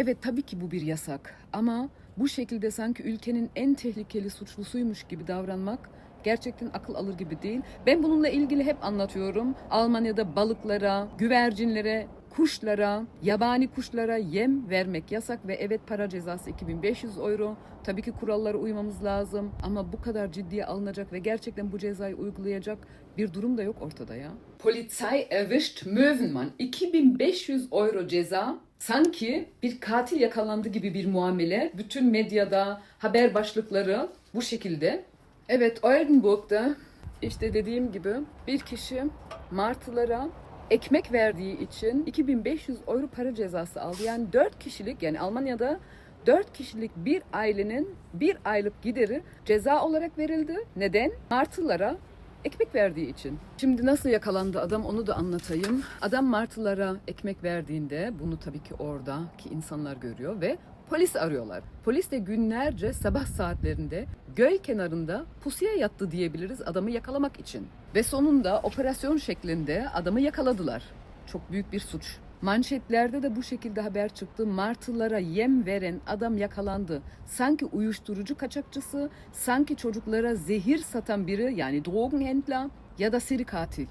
Evet tabii ki bu bir yasak ama bu şekilde sanki ülkenin en tehlikeli suçlusuymuş gibi davranmak gerçekten akıl alır gibi değil. Ben bununla ilgili hep anlatıyorum. Almanya'da balıklara, güvercinlere, kuşlara, yabani kuşlara yem vermek yasak ve evet para cezası 2500 euro. Tabii ki kurallara uymamız lazım ama bu kadar ciddiye alınacak ve gerçekten bu cezayı uygulayacak bir durum da yok ortada ya. Polizei erwischt Möwenmann 2500 euro ceza sanki bir katil yakalandı gibi bir muamele. Bütün medyada haber başlıkları bu şekilde. Evet Oldenburg'da işte dediğim gibi bir kişi martılara ekmek verdiği için 2500 euro para cezası aldı. Yani 4 kişilik yani Almanya'da 4 kişilik bir ailenin bir aylık gideri ceza olarak verildi. Neden? Martılara ekmek verdiği için. Şimdi nasıl yakalandı adam onu da anlatayım. Adam martılara ekmek verdiğinde bunu tabii ki oradaki insanlar görüyor ve polis arıyorlar. Polis de günlerce sabah saatlerinde göl kenarında pusuya yattı diyebiliriz adamı yakalamak için. Ve sonunda operasyon şeklinde adamı yakaladılar. Çok büyük bir suç. Manşetlerde de bu şekilde haber çıktı. Martılara yem veren adam yakalandı. Sanki uyuşturucu kaçakçısı, sanki çocuklara zehir satan biri yani Drogenhändler ya da seri katil.